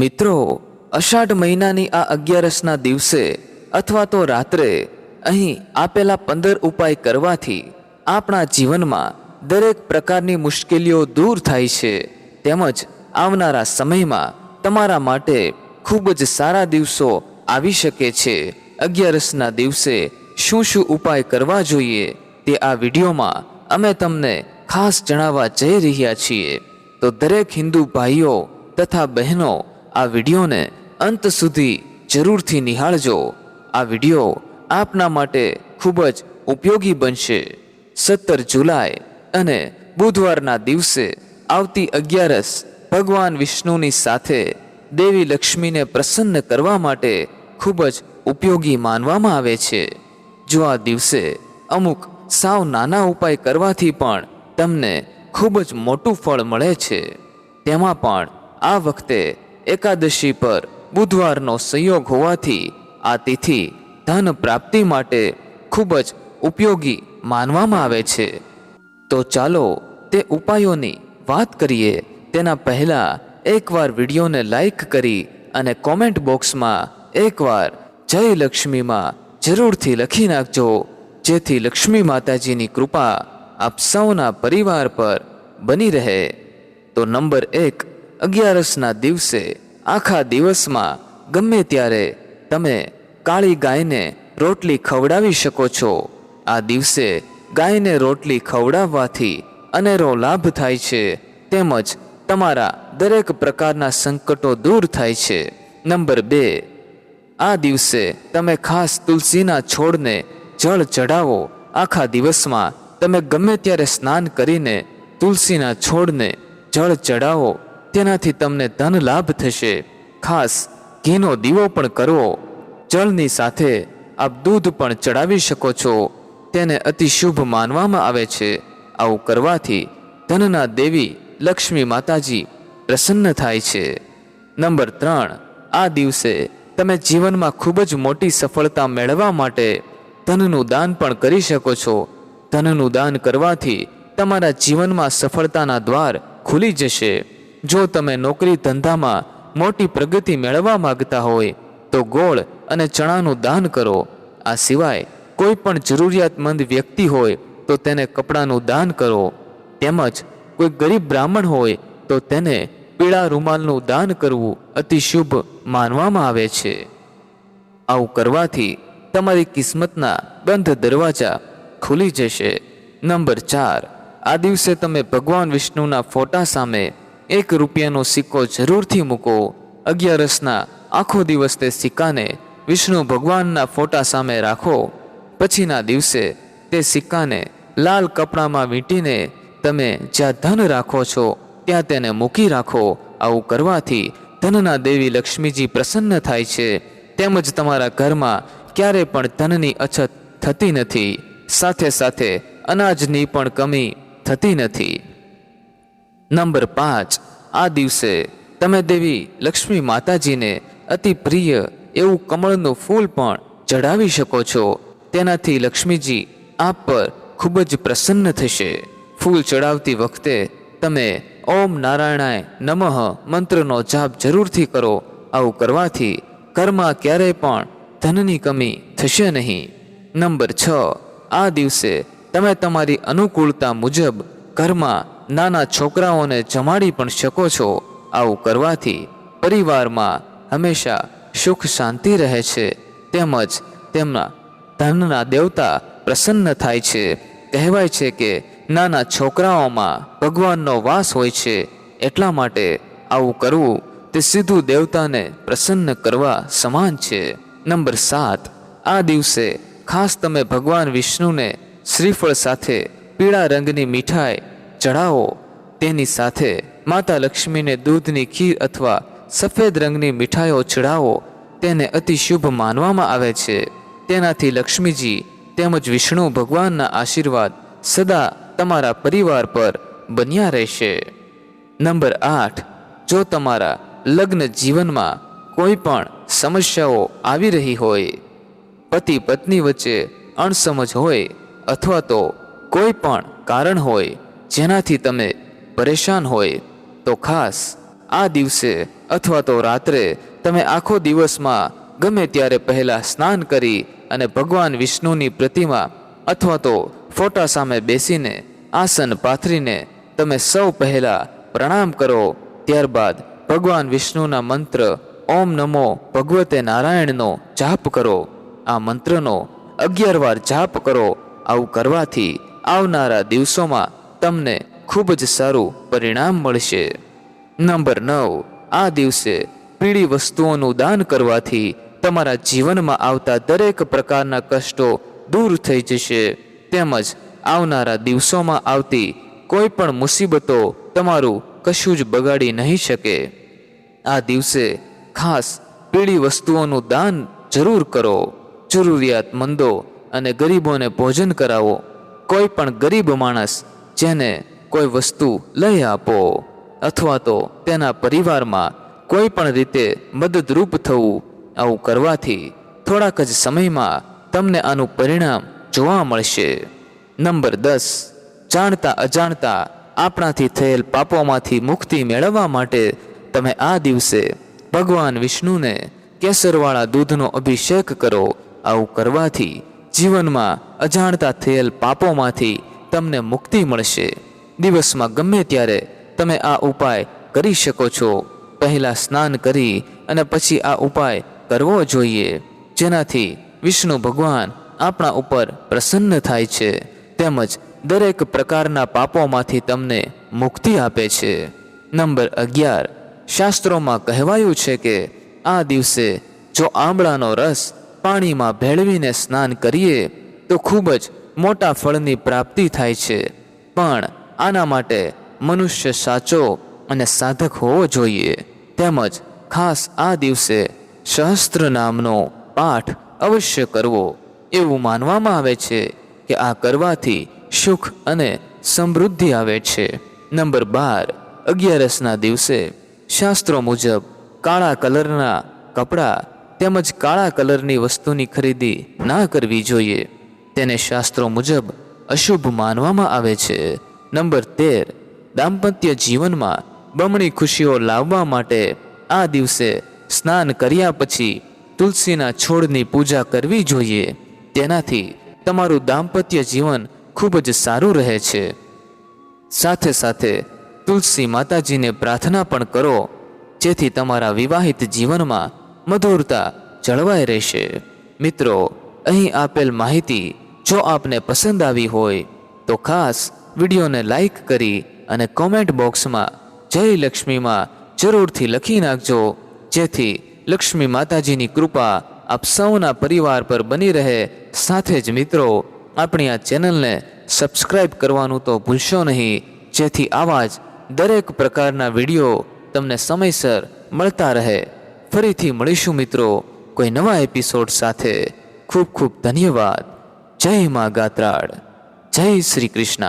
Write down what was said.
મિત્રો, અષાઢ મહિનાની આ અગિયારસના દિવસે અથવા તો રાત્રે અહીં આપેલા પંદર ઉપાય કરવાથી આપણા જીવનમાં દરેક પ્રકારની મુશ્કેલીઓ દૂર થાય છે. તેમજ આવનારા સમયમાં તમારા માટે ખૂબ જ સારા દિવસો આવી શકે છે. અગિયારસના દિવસે શું શું ઉપાય કરવા જોઈએ તે આ વિડીયોમાં અમે તમને ખાસ જણાવવા જઈ રહ્યા છીએ. તો દરેક હિન્દુ ભાઈઓ તથા બહેનો આ વિડીયોને અંત સુધી જરૂરથી નિહાળજો. આ વીડિયો આપના માટે ખૂબ જ ઉપયોગી બનશે. સત્તર જુલાઈ અને બુધવારના દિવસે આવતી અગિયારસ ભગવાન વિષ્ણુની સાથે દેવી લક્ષ્મીને પ્રસન્ન કરવા માટે ખૂબ જ ઉપયોગી માનવામાં આવે છે. જો આ દિવસે અમુક સાવ નાના ઉપાય કરવાથી પણ તમને ખૂબ જ મોટું ફળ મળે છે. તેમાં પણ આ વખતે એકાદશી પર બુધવારનો સંયોગ હોવાથી આ તિથિ ધન પ્રાપ્તિ માટે ખૂબ જ ઉપયોગી માનવામાં આવે છે. તો ચાલો તે ઉપાયોની વાત કરીએ. તેના પહેલાં એકવાર વિડીયોને લાઈક કરી અને કોમેન્ટ બોક્સમાં એકવાર જય લક્ષ્મીમાં જરૂરથી લખી નાખજો. જેથી લક્ષ્મી માતાજીની કૃપા આપ સૌના પરિવાર પર બની રહે. તો નંબર એક અગિયારસના દિવસે, આખા દિવસમાં, ગમે ત્યારે, તમે કાળી ગાયને રોટલી ખવડાવી શકો છો. આ દિવસે, ગાયને રોટલી ખવડાવવાથી અનેરો લાભ થાય છે. તેમજ, તમારા દરેક પ્રકારના સંકટો દૂર થાય છે. નંબર બે, આ દિવસે તમે ખાસ તુલસીના છોડને જળ ચડાવો આખા દિવસમાં, તમે ગમે ત્યારે સ્નાન કરીને તુલસીના છોડને જળ ચડાવો તેનાથી તમને ધન લાભ થશે. ખાસ ઘીનો દીવો પણ કરવો જળની સાથે આપ દૂધ પણ ચડાવી શકો છો. તેને અતિ શુભ માનવામાં આવે છે. આવું કરવાથી ધનના દેવી લક્ષ્મી માતાજી પ્રસન્ન થાય છે. નંબર ત્રણ, આ દિવસે તમે જીવનમાં ખૂબ જ મોટી સફળતા મેળવવા માટે ધનનું દાન પણ કરી શકો છો. ધનનું દાન કરવાથી તમારા જીવનમાં સફળતાના દ્વાર ખુલી જશે. જો તમે નોકરી ધંધામાં મોટી પ્રગતિ મેળવવા માંગતા હોય, તો ગોળ અને ચણાનું દાન કરો. આ સિવાય કોઈ પણ જરૂરિયાતમંદ વ્યક્તિ હોય, તો તેને કપડાનું દાન કરો. તેમજ કોઈ ગરીબ બ્રાહ્મણ હોય, તો તેને પીળા રૂમાલનું દાન કરવું અતિ શુભ માનવામાં આવે છે. આવું કરવાથી તમારી કિસ્મતના બંધ દરવાજા ખુલી જશે. નંબર ચાર. આ દિવસે તમે ભગવાન વિષ્ણુના ફોટા સામે એક રૂપિયાનો સિક્કો જરૂરથી મૂકો. અગિયારસના આખો દિવસ તે સિક્કાને વિષ્ણુ ભગવાનના ફોટા સામે રાખો. પછીના દિવસે તે સિક્કાને લાલ કપડામાં વીંટીને તમે જ્યાં ધન રાખો છો, ત્યાં તેને મૂકી રાખો. આવું કરવાથી ધનના દેવી લક્ષ્મીજી પ્રસન્ન થાય છે. તેમજ તમારા ઘરમાં ક્યારે પણ ધનની અછત થતી નથી. સાથે સાથે અનાજની પણ કમી થતી નથી. નંબર પાંચ. આ દિવસે તમે દેવી લક્ષ્મી માતાજીને અતિ પ્રિય એવું કમળનું ફૂલ પણ ચઢાવી શકો છો. તેનાથી લક્ષ્મીજી આપ પર ખૂબ જ પ્રસન્ન થશે. ફૂલ ચડાવતી વખતે તમે ઓમ નારાયણાય નમઃ મંત્રનો જાપ જરૂરથી કરો. આવું કરવાથી ઘરમાં ક્યારેય પણ ધનની કમી થશે નહીં. નંબર છ. આ દિવસે તમે તમારી અનુકૂળતા મુજબ ઘરમાં નાના છોકરાઓને જમાડી પણ શકો છો. આવું કરવાથી પરિવારમાં હંમેશા સુખ શાંતિ રહે છે. તેમજ તેમના ધનના દેવતા પ્રસન્ન થાય છે. કહેવાય છે કે નાના છોકરાઓમાં ભગવાનનો વાસ હોય છે. એટલા માટે આવું કરવું તે સીધું દેવતાને પ્રસન્ન કરવા સમાન છે. નંબર સાત, આ દિવસે ખાસ તમે ભગવાન વિષ્ણુને શ્રીફળ સાથે પીળા રંગની મીઠાઈ ચડાવો તેની સાથે માતા લક્ષ્મીને દૂધની ખીર અથવા સફેદ રંગની મીઠાઈઓ ચઢાવો. તેને અતિ શુભ માનવામાં આવે છે. તેનાથી લક્ષ્મીજી તેમજ વિષ્ણુ ભગવાનના આશીર્વાદ સદા તમારા પરિવાર પર બન્યા રહેશે. નંબર આઠ. જો તમારા લગ્ન જીવનમાં કોઈ પણ સમસ્યાઓ આવી રહી હોય, પતિ પત્ની વચ્ચે અણસમજ હોય અથવા તો કોઈ પણ કારણ હોય જેનાથી તમે પરેશાન હોય તો ખાસ આ દિવસે અથવા તો રાત્રે તમે આખો દિવસમાં ગમે ત્યારે પહેલાં સ્નાન કરી અને ભગવાન વિષ્ણુની પ્રતિમા અથવા તો ફોટા સામે બેસીને આસન પાથરીને તમે સૌ પહેલાં પ્રણામ કરો, ત્યારબાદ ભગવાન વિષ્ણુના મંત્ર ઓમ નમો ભગવતે નારાયણનો જાપ કરો. આ મંત્રનો અગિયાર વાર જાપ કરો. આવું કરવાથી આવનારા દિવસોમાં તમને ખૂબ જ સારું પરિણામ મળશે. નંબર નવ, આ દિવસે પીળી વસ્તુઓનું દાન કરવાથી તમારા જીવનમાં આવતા દરેક પ્રકારના કષ્ટો દૂર થઈ જશે. તેમજ આવનારા દિવસોમાં આવતી કોઈ પણ મુસીબતો તમારું કશું જ બગાડી નહીં શકે. આ દિવસે ખાસ પીળી વસ્તુઓનું દાન જરૂર કરો. જરૂરિયાતમંદો અને ગરીબોને ભોજન કરાવો. કોઈ પણ ગરીબ માણસ જેને કોઈ વસ્તુ લઈ આપો અથવા તો તેના પરિવારમાં કોઈ પણ રીતે મદદરૂપ થવું, આવું કરવાથી થોડાક જ સમયમાં તમને આનું પરિણામ જોવા મળશે. નંબર દસ, જાણતા અજાણતા આપણાથી થયેલ પાપોમાંથી મુક્તિ મેળવવા માટે તમે આ દિવસે ભગવાન વિષ્ણુને કેસરવાળા દૂધનો અભિષેક કરો. આવું કરવાથી જીવનમાં અજાણતા થયેલ પાપોમાંથી તમને મુક્તિ મળશે. દિવસમાં ગમે ત્યારે તમે આ ઉપાય કરી શકો છો. પહેલાં સ્નાન કરી અને પછી આ ઉપાય કરવો જોઈએ. જેનાથી વિષ્ણુ ભગવાન આપણા ઉપર પ્રસન્ન થાય છે. તેમજ દરેક પ્રકારના પાપોમાંથી તમને મુક્તિ આપે છે. નંબર અગિયાર. શાસ્ત્રોમાં કહેવાયું છે કે, આ દિવસે જો આંબળાનો રસ પાણીમાં ભેળવીને સ્નાન કરીએ, તો ખૂબ જ મોટા ફળની પ્રાપ્તિ થાય છે. પણ આના માટે મનુષ્ય સાચો અને સાધક હોવો જોઈએ. તેમજ ખાસ આ દિવસે સહસ્ત્ર નામનો પાઠ અવશ્ય કરવો. એવું માનવામાં આવે છે કે આ કરવાથી સુખ અને સમૃદ્ધિ આવે છે. નંબર બાર, અગિયારસના દિવસે શાસ્ત્રો મુજબ કાળા કલરના કપડાં તેમજ કાળા કલરની વસ્તુની ખરીદી ના કરવી જોઈએ. તેને શાસ્ત્રો મુજબ અશુભ માનવામાં આવે છે. નંબર તેર, દાંપત્ય જીવનમાં બમણી ખુશીઓ લાવવા માટે આ દિવસે સ્નાન કર્યા પછી તુલસીના છોડની પૂજા કરવી જોઈએ. તેનાથી તમારું દાંપત્ય જીવન ખૂબ જ સારું રહે છે. સાથે સાથે તુલસી માતાજીને પ્રાર્થના પણ કરો, જેથી તમારા વિવાહિત જીવનમાં મધુરતા જળવાઈ રહેશે. મિત્રો, અહીં આપેલ માહિતી જો આપને પસંદ આવી હોય તો ખાસ વિડીયોને લાઈક કરી અને કોમેન્ટ બોક્સમાં જય લક્ષ્મીમાં જરૂરથી લખી નાખજો, જેથી લક્ષ્મી માતાજીની કૃપા આપ સૌના પરિવાર પર બની રહે. સાથે જ મિત્રો, આપણી આ ચેનલને સબસ્ક્રાઈબ કરવાનું તો ભૂલશો નહીં, જેથી આવા જ દરેક પ્રકારના વીડિયો તમને સમયસર મળતા રહે. ફરીથી મળીશું મિત્રો કોઈ નવા એપિસોડ સાથે. ખૂબ ખૂબ ધન્યવાદ. જય મા ગાત્રાળ. જય શ્રી કૃષ્ણ.